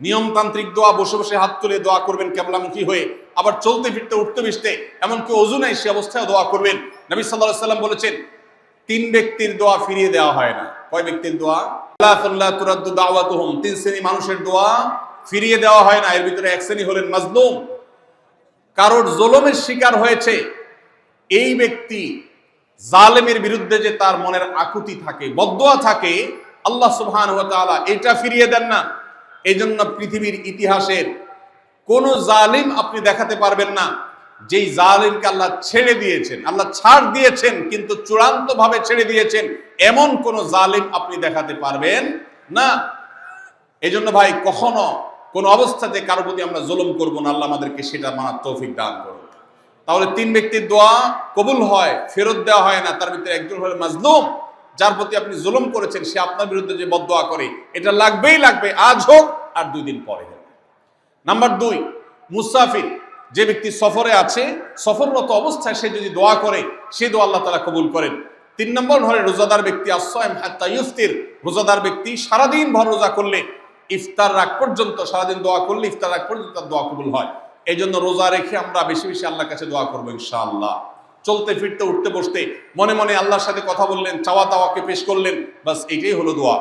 নিয়মতান্ত্রিক দোয়া, বসে বসে হাত তুলে দোয়া করবেন কেবলামুখী হয়ে। আবার চলতে ফিরতে, উঠতে বিসতে এমনকি অজু নাই, সে অবস্থায় দোয়া করবেন। নবী সাল্লাহ সাল্লাম বলেছেন, তিন ব্যক্তির দোয়া ফিরিয়ে দেওয়া হয় না। কয় ব্যক্তির দোয়া? আল্লাহ তুরাদ্দু দাওয়াতুহুম। তিন শ্রেণি মানুষের দোয়া ফিরিয়ে দেওয়া হয় না। এর ভিতরে এক শ্রেণি হলেন মাজলুম। কারোর জলমের শিকার হয়েছে, এই ব্যক্তি জালেমের বিরুদ্ধে যে তার মনের আকুতি থাকে, বদোয়া থাকে, আল্লাহ সুবহান ওয়া এটা ফিরিয়ে দেন না। এই জন্য পৃথিবীর ইতিহাসের কোন জালিম আপনি দেখাতে পারবেন না। যেই জালিমকে আল্লাহ ছেড়ে দিয়েছেন, আল্লাহ ছাড় দিয়েছেন, কিন্তু চূড়ান্ত ভাবে ছেড়ে দিয়েছেন, এমন কোন জালিম আপনি দেখাতে পারবেন না। এই জন্য ভাই, কখনো কোন অবস্থাতে কারও প্রতি আমরা জুলুম করব না, আল্লাহ আমাদেরকে সেটা মানার তৌফিক দান করুন। তাহলে তিন ব্যক্তির দোয়া কবুল হয়, ফেরত দেওয়া হয় না, তার ভিতরে একজন হলো মাজলুম, যার প্রতি আপনি জুলুম করেছেন, সে আপনার বিরুদ্ধে যে বদদোয়া করে, এটা লাগবেই লাগবে, আজ হোক আর দুই দিন পরে নাম্বার দুই, মুসাফির, যে ব্যক্তি সফরে আছে, সফররত অবস্থায় সে যদি দোয়া করে, সে দোয়া আল্লাহ তালা কবুল করেন। তিন নম্বর হলে রোজাদার ব্যক্তি আশ্রয় হাত্তা ইফতির রোজাদার ব্যক্তি সারাদিন ভর রোজা করলে, ইফতার রাগ পর্যন্ত, সারাদিন দোয়া করলে ইফতার রাগ পর্যন্ত তার দোয়া কবুল হয়। এই জন্য রোজা রেখে আমরা বেশি বেশি আল্লাহর কাছে দোয়া করব ইনশাআল্লাহ। চলতে ফিরতে উঠতে বসতে মনে মনে আল্লাহর সাথে কথা বললেন চাওয়া তাওয়াকে পেশ করলেন বাস এটাই হলো দোয়া।